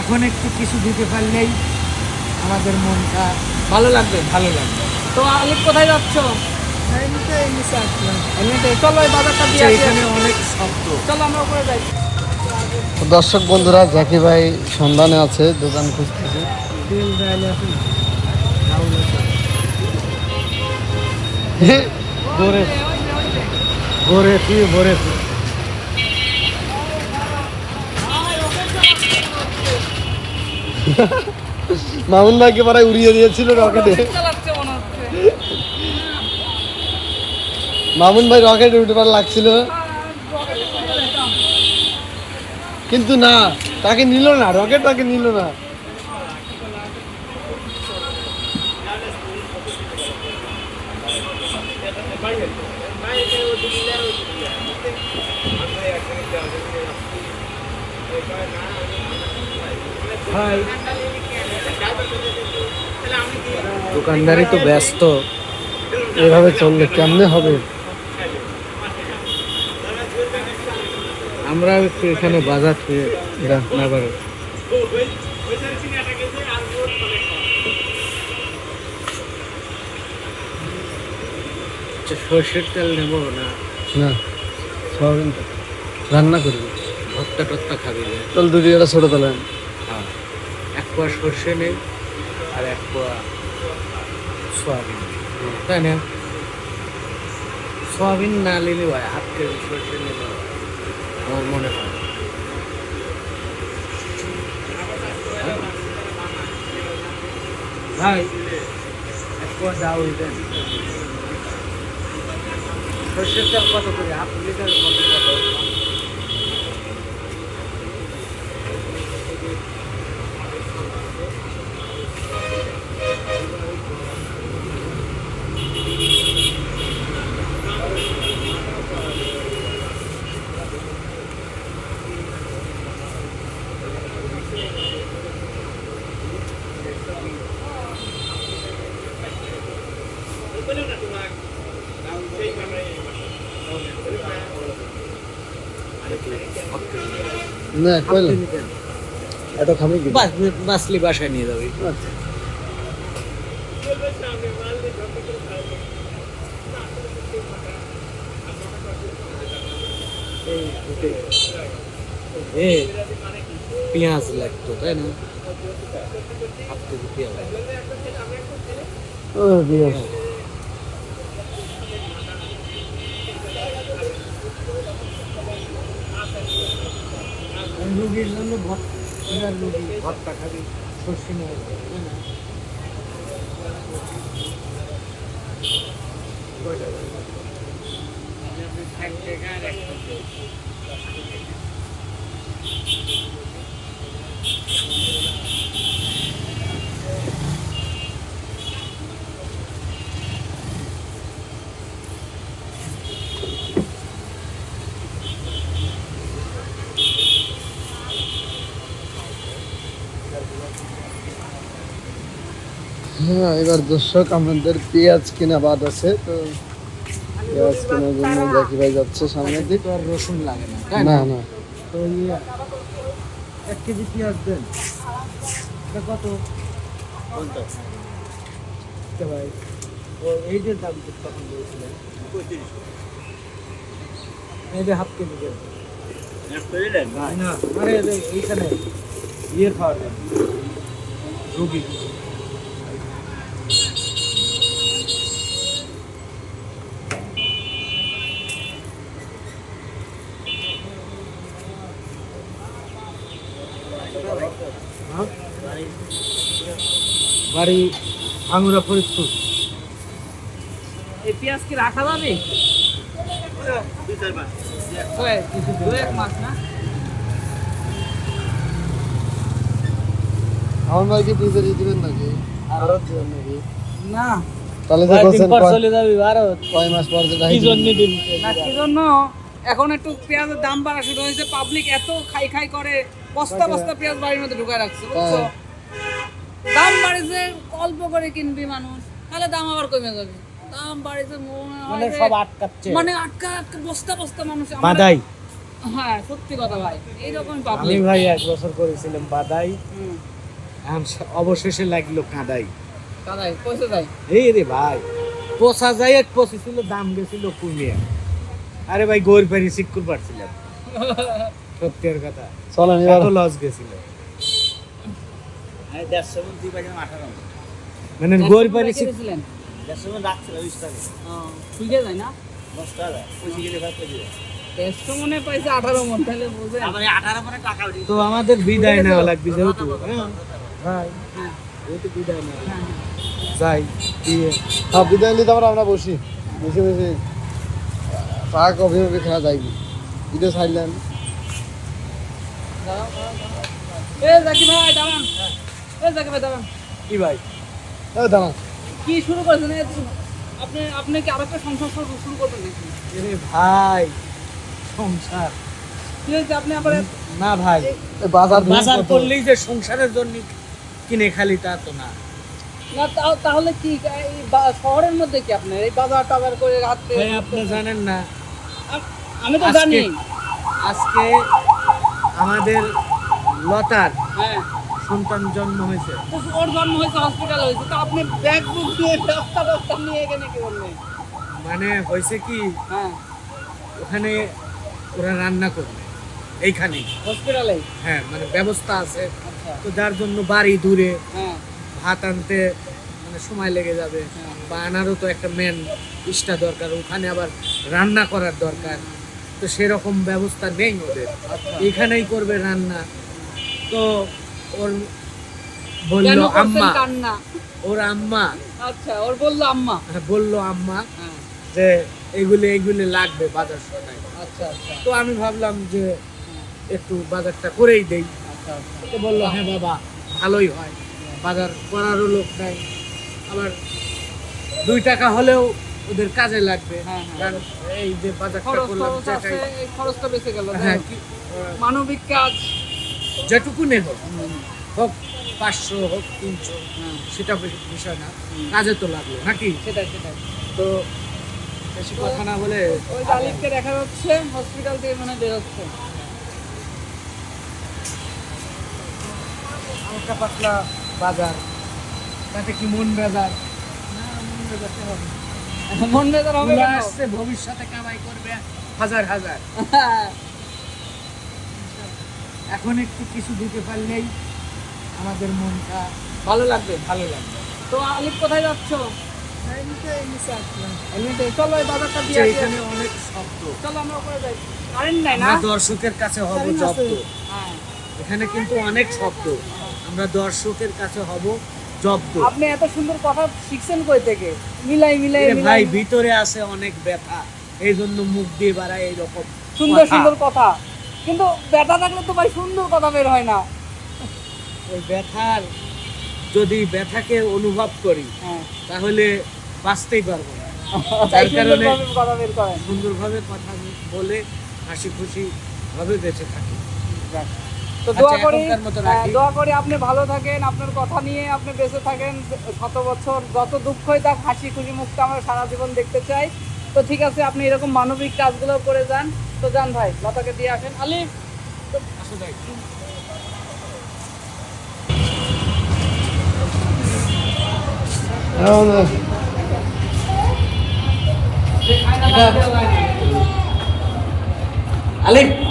এখন একটু কিছু দিতে পারলেই আমাদের মনটা ভালো লাগবে। ভালো লাগবে। তো আলিফ কোথায় যাচ্ছ? এই নিচে আসলাম এমনিতে চলো এই বাজারটা দিয়ে আচ্ছা, এখানে অনেক শব্দ। চলো আমরা উপরে যাই। দর্শক বন্ধুরা জাকি ভাই সন্ধানে আছে দোকান খুঁজতেছে। ডাইলে আছে ভোরে ভোরে তুই মামুন ভাইকে পরে উড়িয়ে দিয়েছিল রকেটে। মনে মামুন ভাই রকেটে উঠে পার লাগছিল। কিন্তু না তাকে নিল না রকেট তাকে নিল না। ভাই দোকানদারি তো ব্যস্ত। এভাবে চললে কেমনে হবে? আমরা একটু এখানে বাজার থেকে নেবার আচ্ছা, সর্ষের তেল নেব না? না সয়াবিন রান্না করবি? ভর্তা টত্তা খাবি? চল দুটি একটা ছোট তোলেন হ্যাঁ। পোয়া সর্ষে নেই, আর এক পোয়া সয়াবিন। তাই না? সয়াবিন না নিলে হয় হাফ কেজি সর্ষে নিলে আমার মনে হয় ভাই, এক পোয়া দাও দেন। সর্ষের তেল কত করে? হাফ লিটার কত কত না কেজি এত খাবি কি বাস বাসলি বাসায় নিয়ে যাবে। আচ্ছা। পেঁয়াজ লাগতো তাই না? হাফ কেজি পেঁয়াজ লাগবে ও বিয়াস রুগীর জন্য ভর্তা রুগী ভর্তা খাবি সর্ষে নিয়ে? কয়টা হ্যাঁ এবার দর্শক আমাদের পেঁয়াজ কেনা বাদ আছে তো পেঁয়াজ কেনার জন্য জাকি ভাই যাচ্ছে সামনের দিক। আর রসুন লাগে না না? তো ইয়ে এক কেজি পেঁয়াজ দেন। কত? পঞ্চাশ ভাই ও এইটার দাম তখন বলছিলেন। এই যে হাফ কেজি দেন। না আরে এইখানে ইয়ের খাওয়া রুগী। বাড়ি আঙুরা ফরিদপুর। এই পেঁয়াজ কি রাখা যাবে? দু এক মাস না? আমার ভাই ফ্রিজে দিয়ে দিবেন নাকি? আরও দিবেন নাকি? না। তাহলে যে বলছেন চলে যাবি ভারত। কয় মাস পর যেটা কি জন্য দিন না কি জন্য? এখন একটু পেঁয়াজের দাম বাড়া শুরু হয়েছে। পাবলিক এত খাই খাই করে বস্তা বস্তা পেঁয়াজ বাড়ির মধ্যে ঢুকায় রাখছে বুঝছ। দাম বাড়িছে অল্প করে কিনবি মানুষ তাহলে দাম আবার কমে যাবে। দাম বাড়িছে মনে সব আটকাচ্ছে। মানে আটকা আটকা বস্তা বস্তা মানুষ। বাদাই। হ্যাঁ সত্যি কথা ভাই এইরকম আমি ভাই এক বছর করেছিলাম বাদাই। অবশেষে লাগল কাঁদাই। পয়সা এই রে ভাই পোষা যাই এক পঁচিছিল দাম গেছিল কমিয়ে আরে ভাই গোর পারি পারছিলাম। সত্যের কথা। চলেন লস গেছিল। মানে গোর পারি ছিলেন দেড়শো মনে মন তো আমাদের বিদায় নেওয়া লাগবে যেহেতু। হ্যাঁ, ভাই যেহেতু বিদায় নেওয়া হ্যাঁ, হ্যাঁ। যাই দিয়ে বিদায় নিতে আমরা আমরা বসি। বসে বসে চা কফি কফি খাওয়া যাইবি বিদেশ ছাড়লেন। এ জাকি ভাই দাঁড়ান। ভাই দাঁড়ান। কি ভাই? এ দাঁড়া কি শুরু করেছেন? আপনি আপনি কি আরেকটা সংসার শুরু শুরু করবেন নাকি? এরে ভাই সংসার। কি হয়েছে আপনি আবার না ভাই বাজার বাজার করলেই যে সংসারের জন্য কিনে খালি তা তো না। তাহলে কি এই বা- শহরের মধ্যে কি আপনার? এই বাজার টাজার করে ভাই আপনি জানেন না। আমি তো জানি। আজকে আমাদের লতার হ্যাঁ। সন্তান জন্ম হয়েছে। ওর জন্ম হয়েছে হসপিটাল হয়েছে। তো আপনি ব্যাগ বুক দিয়ে ব্যবস্থা ব্যবস্থা নিয়ে এখানে কি করলেন মানে হয়েছে কি হ্যাঁ। ওখানে ওরা রান্না করবে এইখানে। হসপিটালে হ্যাঁ মানে ব্যবস্থা আছে। আচ্ছা। তো যার জন্য বাড়ি দূরে হ্যাঁ। ভাত আনতে মানে সময় লেগে যাবে। হ্যাঁ। বা আনারও তো একটা মেন ইস্টা দরকার ওখানে আবার রান্না করার দরকার। তো সেরকম ব্যবস্থা নেই ওদের। আচ্ছা। এখানেই করবে রান্না। তো ওর বলল আম্মা। ওর আম্মা। আচ্ছা ওর বলল আম্মা? বলল আম্মা হ্যাঁ। যে এগুলি এগুলি লাগবে বাজার আচ্ছা আচ্ছা। তো আমি ভাবলাম যে একটু বাজারটা করেই দেই। আচ্ছা আচ্ছা। তো বলল হ্যাঁ বাবা ভালোই হয়। বাজার করারও লোক নাই। আবার দুই টাকা হলেও ওদের কাজে লাগবে। হ্যাঁ, হ্যাঁ। কারণ এই যে বাজারটা করলাম খরচটা বেঁচে গেল হ্যাঁ মানবিক কাজ যেটুকু নেই হোক পাঁচশো হোক তিনশো সেটা বিষয় না কাজে তো লাগল নাকি? সেটাই সেটাই। তো বেশি কথা না বলে ওই জালিমকে দেখা যাচ্ছে হসপিটাল থেকে মানে বেরোচ্ছে হালকা পাতলা বাজার তাতে কি মন বাজার? মন বেজার হবে ভবিষ্যতে কামাই করবে হাজার হাজার। এখন একটু কিছু দিতে পারলেই আমাদের মনটা ভালো লাগবে ভালো লাগবে। তো আলিফ কোথায় যাচ্ছ? চলো এই বাজারটা দিয়ে এখানে অনেক শব্দ। চলো আমরা ওপরে যাই। কারেন্ট নাই না? দর্শকের কাছে হব জব্দ। হ্যাঁ। এখানে কিন্তু অনেক শব্দ। আমরা দর্শকের কাছে হব জব্দ। আপনি এত সুন্দর কথা শিখছেন কই থেকে? মিলাই মিলাই ভাই ভিতরে আছে অনেক ব্যথা। এই জন্য মুখ দিয়ে বাড়ায় এইরকম সুন্দর সুন্দর কথা। কিন্তু ব্যথা থাকলে তো ভাই সুন্দর কথা বের হয় না। ওই ব্যথার যদি ব্যথাকে অনুভব করি হ্যাঁ। তাহলে বাঁচতেই পারব না। কারণে সুন্দরভাবে কথা বলে হাসি খুশি ভাবে বেঁচে থাকি। তো আচ্ছা, দোয়া করি হ্যাঁ। দোয়া করি আপনি ভালো থাকেন আপনার কথা নিয়ে আপনি বেঁচে থাকেন। শত বছর যত দুঃখই থাক হাসি খুশি মুক্ত আমরা সারা জীবন দেখতে চাই। তো ঠিক আছে, আপনি এরকম মানবিক কাজগুলো করে যান। তো যান ভাই, লতাকে দিয়ে আসেন। আলিফ! আলিফ!